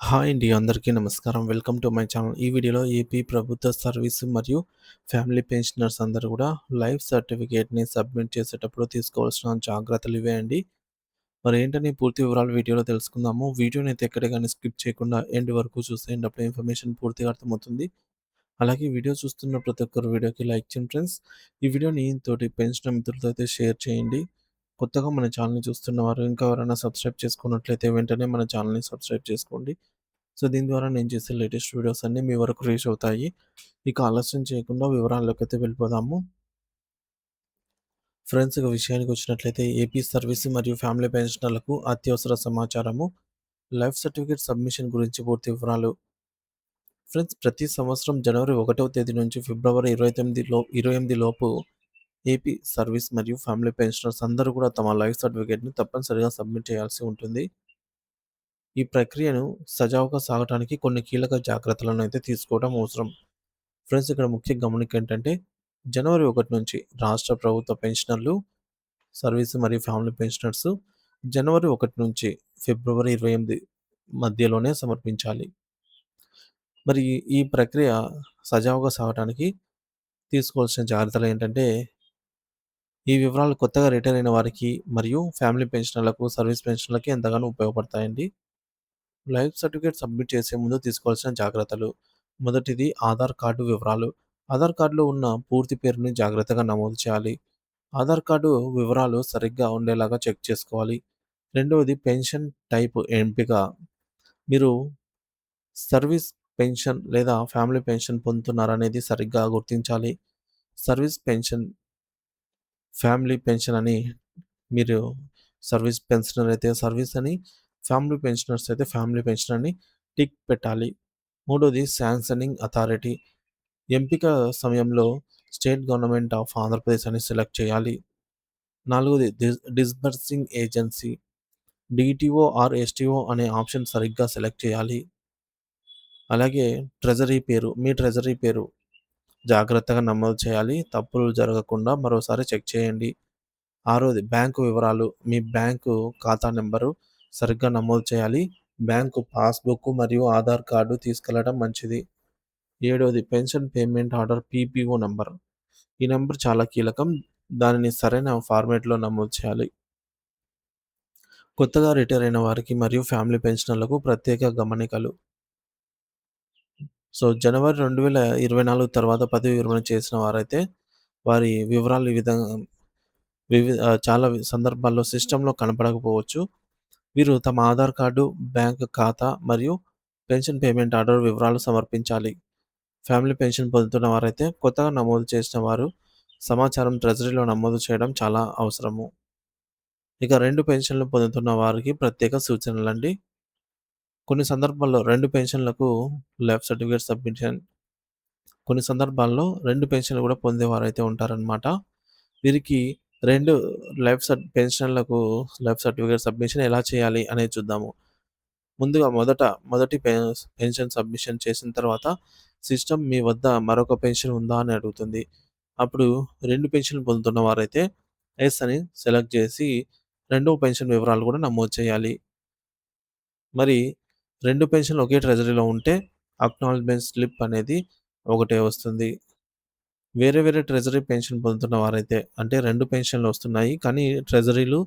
Hi అండి అందరికీ నమస్కారం. Welcome to my channel. ఈ వీడియోలో ఏపీ ప్రభుత్వ సర్వీస్ మరియు ఫ్యామిలీ పెన్షనర్స్ అందరూ కూడా లైఫ్ సర్టిఫికేట్ని సబ్మిట్ చేసేటప్పుడు తీసుకోవాల్సిన జాగ్రత్తలు ఇవే అండి. మరి ఏంటని పూర్తి వివరాలు వీడియోలో తెలుసుకుందాము. వీడియోని అయితే ఎక్కడ కానీ స్కిప్ చేయకుండా ఎండ్ వరకు చూస్తే అప్పుడు ఇన్ఫర్మేషన్ పూర్తిగా అర్థమవుతుంది. అలాగే వీడియో చూస్తున్న ప్రతి ఒక్కరు వీడియోకి లైక్ చేయండి ఫ్రెండ్స్. ఈ వీడియోని తోటి పెన్షన్ మిత్రులతో అయితే షేర్ చేయండి. కొత్తగా మన ఛానల్ని చూస్తున్నవారు ఇంకా ఎవరైనా సబ్స్క్రైబ్ చేసుకున్నట్లయితే వెంటనే మన ఛానల్ని సబ్స్క్రైబ్ చేసుకోండి. సో దీని ద్వారా నేను చేసే లేటెస్ట్ వీడియోస్ అన్నీ మీ వరకు రీచ్ అవుతాయి. ఇక ఆలస్యం చేయకుండా వివరాల్లోకి అయితే వెళ్ళిపోదాము. ఫ్రెండ్స్ ఇక విషయానికి వచ్చినట్లయితే ఏపీ సర్వీస్ మరియు ఫ్యామిలీ పెన్షనర్లకు అత్యవసర సమాచారము. లైఫ్ సర్టిఫికేట్ సబ్మిషన్ గురించి పూర్తి వివరాలు. ఫ్రెండ్స్ ప్రతి సంవత్సరం జనవరి ఒకటవ తేదీ నుంచి ఫిబ్రవరి ఇరవై తొమ్మిది లో ఇరవై ఎనిమిది లోపు ఏపీ సర్వీస్ మరియు ఫ్యామిలీ పెన్షనర్స్ అందరూ కూడా తమ లైఫ్ సర్టిఫికేట్ని తప్పనిసరిగా సబ్మిట్ చేయాల్సి ఉంటుంది. ఈ ప్రక్రియను సజావుగా సాగటానికి కొన్ని కీలక జాగ్రత్తలను అయితే తీసుకోవడం అవసరం. ఫ్రెండ్స్ ఇక్కడ ముఖ్య గమనిక ఏంటంటే జనవరి ఒకటి నుంచి రాష్ట్ర ప్రభుత్వ పెన్షనర్లు సర్వీస్ మరియు ఫ్యామిలీ పెన్షనర్స్ జనవరి ఒకటి నుంచి ఫిబ్రవరి ఇరవై ఎనిమిది మధ్యలోనే సమర్పించాలి. మరి ఈ ప్రక్రియ సజావుగా సాగడానికి తీసుకోవాల్సిన జాగ్రత్తలు ఏంటంటే ఈ వివరాలు కొత్తగా రిటైర్ అయిన వారికి మరియు ఫ్యామిలీ పెన్షనర్లకు సర్వీస్ పెన్షన్లకి ఎంతగానో ఉపయోగపడతాయండి. లైఫ్ సర్టిఫికేట్ సబ్మిట్ చేసే ముందు తీసుకోవాల్సిన జాగ్రత్తలు. మొదటిది ఆధార్ కార్డు వివరాలు. ఆధార్ కార్డులో ఉన్న పూర్తి పేరుని జాగ్రత్తగా నమోదు చేయాలి. ఆధార్ కార్డు వివరాలు సరిగ్గా ఉండేలాగా చెక్ చేసుకోవాలి. రెండవది పెన్షన్ టైప్ ఎంపిక. మీరు సర్వీస్ పెన్షన్ లేదా ఫ్యామిలీ పెన్షన్ పొందుతున్నారనేది సరిగ్గా గుర్తించాలి. సర్వీస్ పెన్షన్ ఫ్యామిలీ పెన్షన్ అని మీరు సర్వీస్ పెన్షనర్ అయితే సర్వీస్ అని ఫ్యామిలీ పెన్షనర్స్ అయితే ఫ్యామిలీ పెన్షన్ అని టిక్ పెట్టాలి. మూడోది శాంక్షనింగ్ అథారిటీ. ఎంపిక సమయంలో స్టేట్ గవర్నమెంట్ ఆఫ్ ఆంధ్రప్రదేశ్ అని సెలెక్ట్ చేయాలి. నాలుగోది dis disbursing agency. DTO or STO అనే ఆప్షన్ సరిగ్గా సెలెక్ట్ చేయాలి. అలాగే ట్రెజరీ పేరు మీ ట్రెజరీ పేరు. జాగ్రత్తగా నమోదు చేయాలి. తప్పులు జరగకుండా మరోసారి చెక్ చేయండి. ఆరోది బ్యాంకు వివరాలు. మీ బ్యాంకు ఖాతా నెంబరు సరిగ్గా నమోదు చేయాలి. బ్యాంకు పాస్బుక్ మరియు ఆధార్ కార్డు తీసుకెళ్ళడం మంచిది. ఏడవది pension payment order PPO number. ఈ నెంబర్ చాలా కీలకం. దానిని సరైన ఫార్మేట్లో నమోదు చేయాలి. కొత్తగా రిటైర్ అయిన వారికి మరియు ఫ్యామిలీ పెన్షనర్లకు ప్రత్యేక గమనికలు. సో జనవరి రెండు వేల ఇరవై నాలుగు తర్వాత పదవి విరమణ చేసిన వారైతే వారి వివరాలు ఈ విధంగా వివిధ చాలా సందర్భాల్లో సిస్టంలో కనపడకపోవచ్చు. వీరు తమ ఆధార్ కార్డు బ్యాంక్ ఖాతా మరియు పెన్షన్ పేమెంట్ ఆర్డర్ వివరాలు సమర్పించాలి. ఫ్యామిలీ పెన్షన్ పొందుతున్న వారైతే కొత్తగా నమోదు చేసిన వారు సమాచారం ట్రెజరీలో నమోదు చేయడం చాలా అవసరము. ఇక రెండు పెన్షన్లు పొందుతున్న వారికి ప్రత్యేక సూచనలు అండి కొన్ని సందర్భాల్లో రెండు పెన్షన్లకు లైఫ్ సర్టిఫికేట్ సబ్మిషన్ కొన్ని సందర్భాల్లో రెండు పెన్షన్లు కూడా పొందేవారైతే ఉంటారనమాట వీరికి రెండు లైఫ్ సర్ట్ పెన్షన్లకు లైఫ్ సర్టిఫికేట్ సబ్మిషన్ ఎలా చేయాలి అనేది చూద్దాము. ముందుగా మొదట మొదటి పెన్షన్ సబ్మిషన్ చేసిన తర్వాత సిస్టమ్ మీ వద్ద మరొక పెన్షన్ ఉందా అని అడుగుతుంది. అప్పుడు రెండు పెన్షన్లు పొందుతున్న వారైతే ఎస్ అని సెలెక్ట్ చేసి రెండవ పెన్షన్ వివరాలు కూడా నమోదు చేయాలి. మరి రెండు పెన్షన్లు ఒకే ట్రెజరీలో ఉంటే అక్నాలజ్మెంట్ స్లిప్ అనేది ఒకటే వస్తుంది. వేరే వేరే ట్రెజరీ పెన్షన్ పొందుతున్న వారైతే అంటే రెండు పెన్షన్లు వస్తున్నాయి కానీ ట్రెజరీలు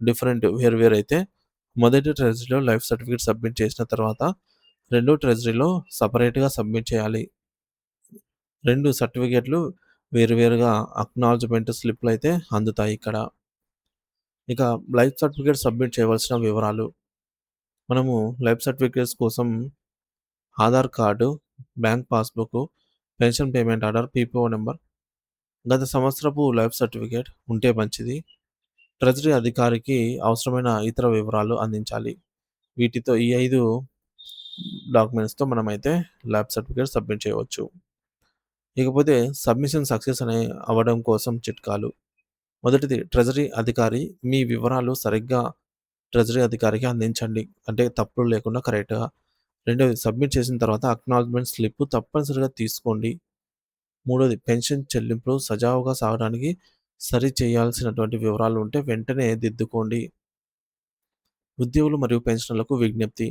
డిఫరెంట్ వేరు వేరు అయితే మొదటి ట్రెజరీలో లైఫ్ సర్టిఫికేట్ సబ్మిట్ చేసిన తర్వాత రెండో ట్రెజరీలో సపరేట్గా సబ్మిట్ చేయాలి. రెండు సర్టిఫికేట్లు వేరువేరుగా అక్నాలజ్మెంట్ స్లిప్లు అయితే అందుతాయి ఇక్కడ. ఇక లైఫ్ సర్టిఫికేట్ సబ్మిట్ చేయవలసిన వివరాలు. మనము లైఫ్ సర్టిఫికేట్స్ కోసం Aadhaar card bank passbook pension payment order PPO number గత సంవత్సరపు లైఫ్ సర్టిఫికేట్ ఉంటే మంచిది. ట్రెజరీ అధికారికి అవసరమైన ఇతర వివరాలు అందించాలి. వీటితో ఈ ఐదు డాక్యుమెంట్స్తో మనమైతే ల్యాబ్ సర్టిఫికేట్ సబ్మిట్ చేయవచ్చు. ఇకపోతే సబ్మిషన్ సక్సెస్ అనే అవ్వడం కోసం చిట్కాలు. మొదటిది ట్రెజరీ అధికారి మీ వివరాలు సరిగ్గా ట్రెజరీ అధికారికి అందించండి అంటే తప్పులు లేకుండా కరెక్ట్గా రెండవది సబ్మిట్ చేసిన తర్వాత అక్నాలజ్మెంట్ స్లిప్ తప్పనిసరిగా తీసుకోండి మూడోది పెన్షన్ చెల్లింపులు సజావుగా సాగడానికి సరి చేయాల్సినటువంటి వివరాలు ఉంటే వెంటనే దిద్దుకోండి ఉద్యోగులు మరియు పెన్షనర్లకు విజ్ఞప్తి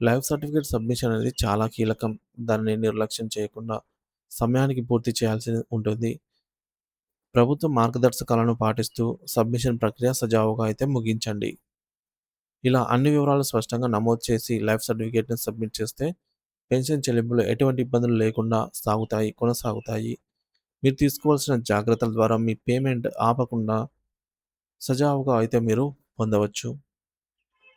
లైఫ్ సర్టిఫికేట్ సబ్మిషన్ అనేది చాలా కీలకం. దాన్ని నిర్లక్ష్యం చేయకుండా సమయానికి పూర్తి చేయాల్సి ఉంటుంది. ప్రభుత్వ మార్గదర్శకాలను పాటిస్తూ సబ్మిషన్ ప్రక్రియ సజావుగా అయితే ముగించండి. ఇలా అన్ని వివరాలు స్పష్టంగా నమోదు చేసి లైఫ్ సర్టిఫికేట్‌ని సబ్మిట్ చేస్తే పెన్షన్ చెల్లింపులు ఎటువంటి ఇబ్బందులు లేకుండా సాగుతాయి కొనసాగుతాయి. మీరు తీసుకోవాల్సిన జాగ్రత్తల ద్వారా మీ పేమెంట్ ఆపకుండా సజావుగా అయితే మీరు పొందవచ్చు.